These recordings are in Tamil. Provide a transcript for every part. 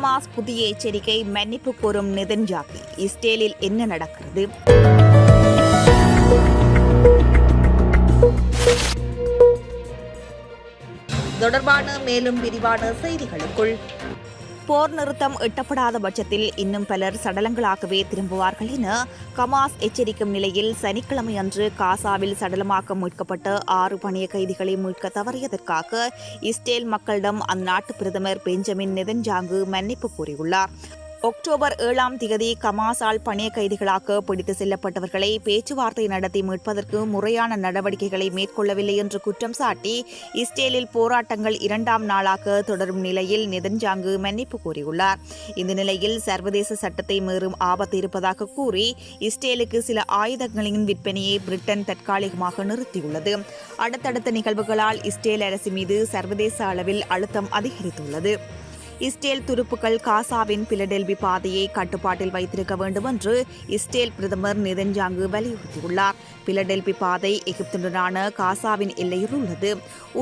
ஹமாஸ் புதிய எச்சரிக்கை மன்னிப்பு கோரும் நெதன்ஜாகி இஸ்ரேலில் என்ன நடக்கிறது? தொடர்பான மேலும் விரிவான செய்திகளுக்குள். போர் நிறுத்தம் எட்டப்படாத பட்சத்தில் இன்னும் பலர் சடலங்களாகவே திரும்புவார்கள் என கமாஸ் எச்சரிக்கும் நிலையில் சனிக்கிழமை அன்று காசாவில் சடலமாக்க மீட்கப்பட்ட ஆறு பணிய கைதிகளை மீட்க தவறியதற்காக இஸ்ரேல் மக்களிடம் அந்நாட்டு பிரதமர் பெஞ்சமின் நெதன்ஜாங்கு மன்னிப்பு கூறியுள்ளார் அக்டோபர் ஏழாம் திகதி கமாசால் பணிய கைதிகளாக பிடித்து செல்லப்பட்டவர்களை பேச்சுவார்த்தை நடத்தி மீட்பதற்கு முறையான நடவடிக்கைகளை மேற்கொள்ளவில்லை என்று குற்றம் சாட்டி இஸ்ரேலில் போராட்டங்கள் இரண்டாம் நாளாக தொடரும் நிலையில் நெதன்ஜாங்கு மன்னிப்பு கூறியுள்ளார் இந்த நிலையில் சர்வதேச சட்டத்தை மீறும் ஆபத்து இருப்பதாக கூறி இஸ்ரேலுக்கு சில ஆயுதங்களின் விற்பனையை பிரிட்டன் தற்காலிகமாக நிறுத்தியுள்ளது. அடுத்தடுத்த நிகழ்வுகளால் இஸ்ரேல் அரசு மீது சர்வதேச அளவில் அழுத்தம் அதிகரித்துள்ளது. இஸ்ரேல் துருப்புக்கள் காசாவின் பிலடெல்வி பாதையை கட்டுப்பாட்டில் வைத்திருக்க வேண்டும் என்று இஸ்ரேல் பிரதமர் நெதன்ஜாங்கு வலியுறுத்தியுள்ளார். பிலடெல்பி பாதை எகிப்துடனான காசாவின் எல்லையில் உள்ளது.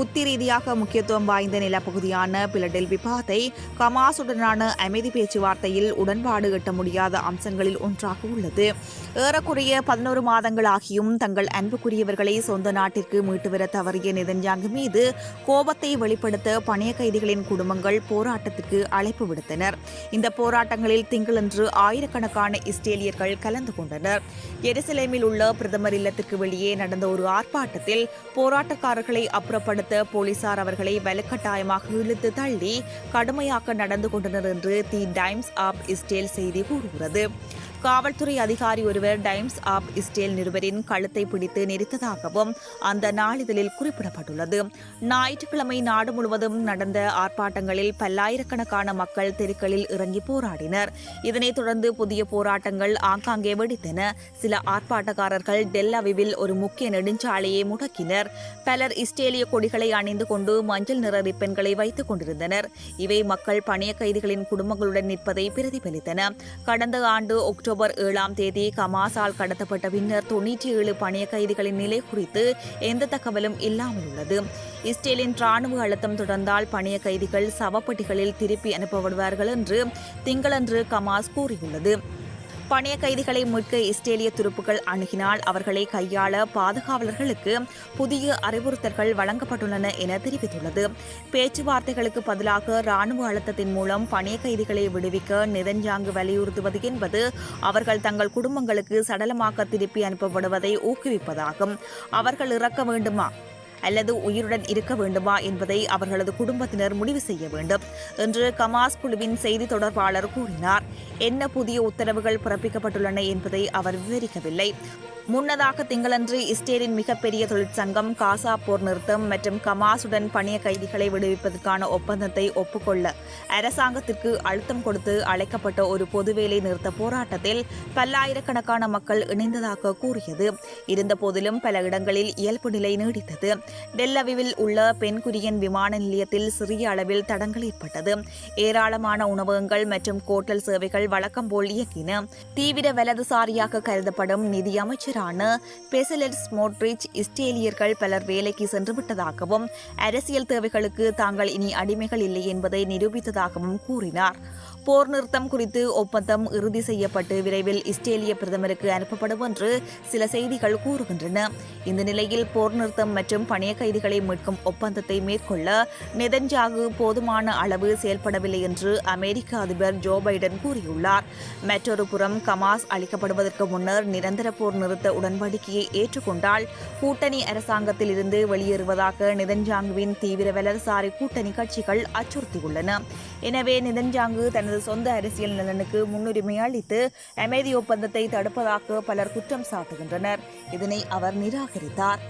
உத்தி ரீதியாக முக்கியத்துவம் வாய்ந்த நிலப்பகுதியான பிலடெல்பி பாதை கமாசுடனான அமைதி பேச்சுவார்த்தையில் உடன்பாடு எட்ட முடியாத அம்சங்களில் ஒன்றாக உள்ளது. ஏறக்குறைய பதினோரு மாதங்களாகியும் தங்கள் அன்புக்குரியவர்களை சொந்த நாட்டிற்கு மீட்டு வர தவறிய நெதன்ஜாங்கு மீது கோபத்தை வெளிப்படுத்த பணைய கைதிகளின் குடும்பங்கள் போராட்டத்திற்கு அழைப்பு விடுத்தனர். இந்த போராட்டங்களில் திங்களன்று ஆயிரக்கணக்கான இஸ்ரேலியர்கள் கலந்து கொண்டனர். எருசலேமில் உள்ள பிரதமர் இல்லத்திற்கு வெளியே நடந்த ஒரு ஆர்ப்பாட்டத்தில் போராட்டக்காரர்களை அப்புறப்படுத்த போலீசார் அவர்களை வலுக்கட்டாயமாக இழுத்து தள்ளி கடுமையாக நடந்து கொண்டனர் என்று தி டைம்ஸ் ஆப் இஸ்ரேல் செய்தி கூறுகிறது. காவல்துறை அதிகாரி ஒருவர் டைம்ஸ் ஆப் இஸ்ரேல் நிருபரின் கழுத்தை பிடித்து நெரித்ததாகவும் அந்த நாளிதழில் குறிப்பிடப்பட்டுள்ளது. ஞாயிற்றுக்கிழமை நாடு முழுவதும் நடந்த ஆர்ப்பாட்டங்களில் பல்லாயிரக்கணக்கான மக்கள் தெருக்களில் இறங்கி போராடினர். இதனைத் தொடர்ந்து புதிய போராட்டங்கள் ஆங்காங்கே வெடித்தன. சில ஆர்ப்பாட்டக்காரர்கள் டெல் அவிவில் ஒரு முக்கிய நெடுஞ்சாலையை முடக்கினர். பலர் இஸ்ரேலிய கொடிகளை அணிந்து கொண்டு மஞ்சள் நிற ரிப்பன்களை வைத்துக் கொண்டிருந்தனர். இவை மக்கள் பணிய கைதிகளின் குடும்பங்களுடன் நிற்பதை பிரதிபலித்தன. கடந்த ஆண்டு அக்டோபர் அக்டோபர் ஏழாம் தேதி கமாசால் கடத்தப்பட்ட பின்னர் தொன்னூற்றி ஏழு பணிய கைதிகளின் நிலை குறித்து எந்த தகவலும் இல்லாமல் உள்ளது. இஸ்ரேலின் ராணுவ அழுத்தம் தொடர்ந்தால் பணிய கைதிகள் சவப்பட்டிகளில் திருப்பி அனுப்பப்படுவார்கள் என்று திங்களன்று கமாஸ் கூறியுள்ளது. பணைய கைதிகளை மீட்க இஸ்ரேலிய துருப்புகள் அணுகினால் அவர்களை கையாள பாதுகாவலர்களுக்கு புதிய அறிவுறுத்தல்கள் வழங்கப்பட்டுள்ளன என தெரிவித்துள்ளது. பேச்சுவார்த்தைகளுக்கு பதிலாக ராணுவ அழுத்தத்தின் மூலம் பணைய கைதிகளை விடுவிக்க நெதஞ்சாங்கு வலியுறுத்துவது என்பது அவர்கள் தங்கள் குடும்பங்களுக்கு சடலமாக்க திருப்பி அனுப்பப்படுவதை ஊக்குவிப்பதாகும். அவர்கள் இறக்க வேண்டுமா? அல்லது உயிருடன் இருக்க வேண்டுமா என்பதை அவர்களது குடும்பத்தினர் முடிவு செய்ய வேண்டும் என்று கமாஸ் குழுவின் செய்தி தொடர்பாளர் கூறினார். என்ன புதிய உத்தரவுகள் பிறப்பிக்கப்பட்டுள்ளன என்பதை அவர் விவரிக்கவில்லை. முன்னதாக திங்களன்று இஸ்ரேலின் மிகப்பெரிய தொழிற்சங்கம் காசா போர் நிறுத்தம் மற்றும் கமாசுடன் பணிய கைதிகளை விடுவிப்பதற்கான ஒப்பந்தத்தை ஒப்புக்கொள்ள அரசாங்கத்திற்கு அழுத்தம் கொடுத்து அழைக்கப்பட்ட ஒரு பொதுவேலை நிறுத்த போராட்டத்தில் பல்லாயிரக்கணக்கான மக்கள் இணைந்ததாக கூறியது. இருந்தபோதிலும் பல இடங்களில் இயல்பு நிலை நீடித்தது. டெல்லவிவில் உள்ள பெண்குரியன் விமான நிலையத்தில் சிறிய அளவில் தடங்கள் ஏற்பட்டது. ஏராளமான உணவகங்கள் மற்றும் கோட்டல் சேவைகள் வழக்கம் போல் இயக்கின தீவிர வலதுசாரியாக கருதப்படும் நிதி அமைச்சரான பெசலெட் ஸ்மோட்ரிச் இஸ்ரேலியர்கள் பலர் வேலைக்கு சென்று விட்டதாகவும் அரசியல் தேவைகளுக்கு தாங்கள் இனி அடிமைகள் இல்லை என்பதை நிரூபித்ததாகவும் கூறினார். போர் நிறுத்தம் குறித்து ஒப்பந்தம் இறுதி செய்யப்பட்டு விரைவில் இஸ்ரேலிய பிரதமருக்கு அனுப்பப்படும் என்று சில செய்திகள் கூறுகின்றன. இந்த நிலையில் போர் நிறுத்தம் மற்றும் பணிய கைதிகளை மீட்கும் ஒப்பந்தத்தை மேற்கொள்ள நெதன்ஜாகு போதுமான அளவு செயல்படவில்லை என்று அமெரிக்க அதிபர் ஜோ பைடன் கூறியுள்ளார். மற்றொரு புறம் கமாஸ் அளிக்கப்படுவதற்கு முன்னர் நிரந்தர போர் நிறுத்த உடன்படிக்கையை ஏற்றுக்கொண்டால் கூட்டணி அரசாங்கத்தில் இருந்து வெளியேறுவதாக நிதன்ஜாங்குவின் தீவிர வலதுசாரி கூட்டணி கட்சிகள் அச்சுறுத்தியுள்ளன. எனவே நிதன்ஜாங்கு தன் தனது சொந்த அரசியல் நலனுக்கு முன்னுரிமை அளித்து அமைதி ஒப்பந்தத்தை தடுப்பதாக பலர் குற்றம் சாட்டுகின்றனர். இதனை அவர் நிராகரித்தார்.